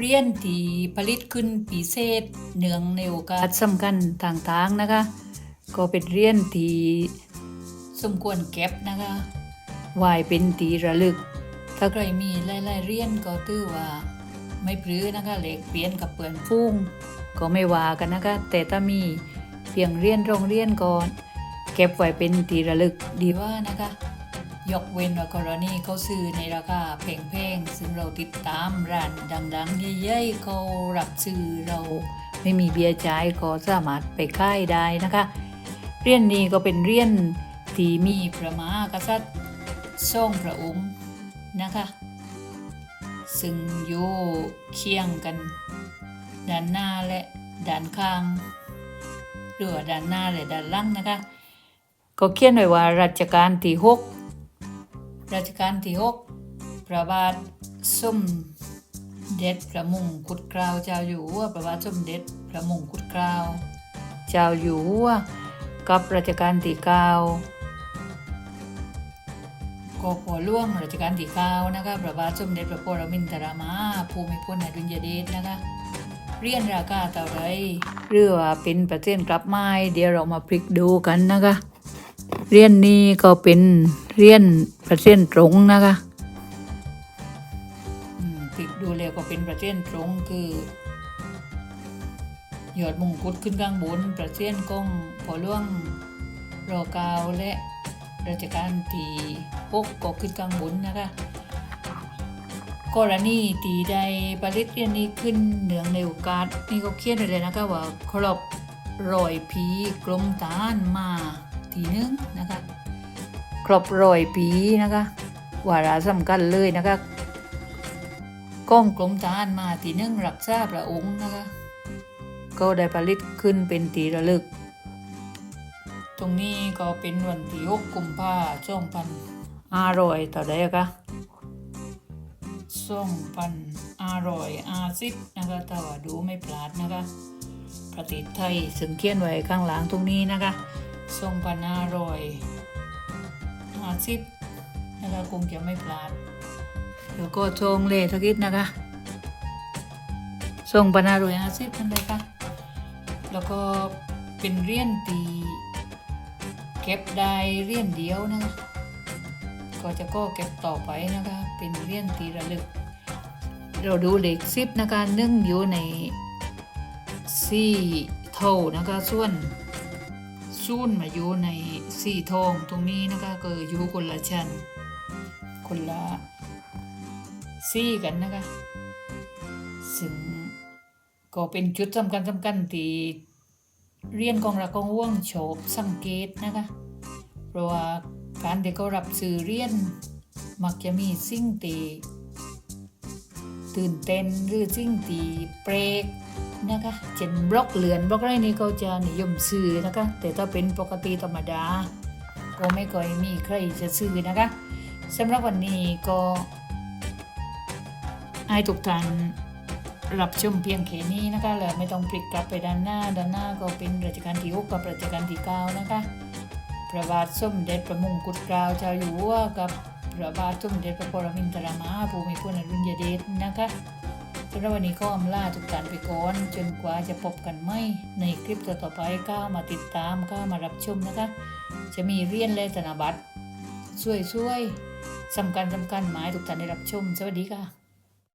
เรียนที่ผลิตขึ้นปีเศษเนืองในโอกาสสำคัญต่างๆนะคะ ก็เป็นเรียนที่สมควรเก็บนะคะไว้เป็นตีระลึก ถ้าใครมีหลายๆเรียนก็ถือว่าไม่พลื้อนะคะเหล็กเปลี่ยนกับเปลือนฟุ้งก็ไม่ว่ากันนะคะ แต่ถ้ามีเพียงเรียนโรงเรียนก่อน เก็บไว้เป็นตีระลึกดีว่านะคะ ยกเว้นว่ากรณีเขาซื้อในราคาแพงๆซึ่งเราติดตามร้านดังๆใหญ่ๆเขารับซื้อเราไม่มีเบียร์จ่ายก็สามารถไปค่ายได้นะคะ เรียนนี้ก็เป็นเรียนที่มีพระมหากษัตริย์ทรงพระองค์นะคะ ซึ่งอยู่เคียงกัน ด้านหน้าและด้านข้างหรือว่าด้านหน้าและด้านหลังนะคะ ก็เขียนไว้ว่ารัชกาลที่หก รัชกาลที่หกพระบาทสมเด็จพระมงกุฎเกล้าเจ้าอยู่หัวพระบาทสมเด็จพระมงกุฎเกล้าเจ้าอยู่หัวกับรัชกาลที่เก้าก็ขอล่วงรัชกาลที่เก้านะคะพระบาทสมเด็จพระปรมินทรมาภูมิพลอดุลยเดชนะคะ เรียนราคาเท่าไรหรือว่าเป็นประเทศกลับไม้เดี๋ยวเรามาพลิกดูกันนะคะ เรียนนี้ก็เป็นเรียน ประเทศตรงนะคะอืมพลิกดูแล้วก็เป็นประเทศตรงคือ ยอดมงกุฎขึ้นข้างบนประเทศก้องพอล่วงรอเกาวและราชการที่หกก็ขึ้นข้างบนนะคะกรณีตีใดผลิตเรียนนี้ขึ้นเหนืองในโอกาสนี่เขาเขียนเลยนะคะว่าครบรอยผีกลมตานมาทีนึงนะคะ ครบรอยปีนะคะวาระสำคัญเลยนะคะก้องกลมตานมาทีนึงรักษาพระองค์นะคะก็ได้ผลิตขึ้นเป็นตีระลึก ตรงนี้ก็เป็นวันที่หกกุมภาช่องพันอร่อยต่อได้คะส่องพันอร่อยอาซิดนะคะแต่ว่าดูไม่พลาดนะคะประเทศไทย ซึ่งเขียนไว้ข้างหลังตรงนี้นะคะส่องพันอร่อย อาซิดนะคะคงจะไม่พลาดแล้วก็ชงเลทกิดนะคะส่งพันอร่อยอาซิดนั่นเลยค่ะแล้วก็เป็นเรียนตีเก็บได้เรียนเดียวนะคะก็จะก็เก็บต่อไปนะคะ เป็นเรียนตีระลึก เราดูเลขซิปนะคะนึ่งอยู่ในสี่เท่านะคะส่วน ซูนมาอยู่ในสี่ทองตรงนี้นะคะก็อยู่คนละชั้นคนละสี่กันนะคะ ซึ่งก็เป็นจุดสำคัญสำคัญที่เรียนกองรักองว่วงโฉบสังเกตนะคะ เพราะว่าการที่เขารับสื่อเรียน มักจะมีสิ่งตีตื่นเต้นหรือสิ่งตีเปรก นะคะ เช่นบล็อกเหลือนบล็อกไรนี่เขาจะนิยมซื้อนะคะ แต่ถ้าเป็นปกติธรรมดา ก็ไม่ค่อยมีใครจะซื้อนะคะสำหรับวันนี้ก็ให้ทุกท่านรับชมเพียงแค่นี้นะคะแล้วไม่ต้องพลิกกลับไปด้านหน้าด้านหน้าก็เป็นรัชกาลที่หกกับรัชกาลที่เก้านะคะพระบาทสมเด็จพระมงกุฎเกล้าเจ้าอยู่หัวกับพระบาทสมเด็จพระปรมินทรมาภูมิพลอดุลยเดชนะคะ สำหรับวันนี้ก็อำลาทุกท่านไปก่อน จนกว่าจะพบกันไม่ในคลิปต่อไปก็มาติดตามก็มารับชมนะคะ จะมีเรียนและธนบัตรช่วยๆสำคัญสำคัญหมายทุกท่านได้รับชม สวัสดีค่ะ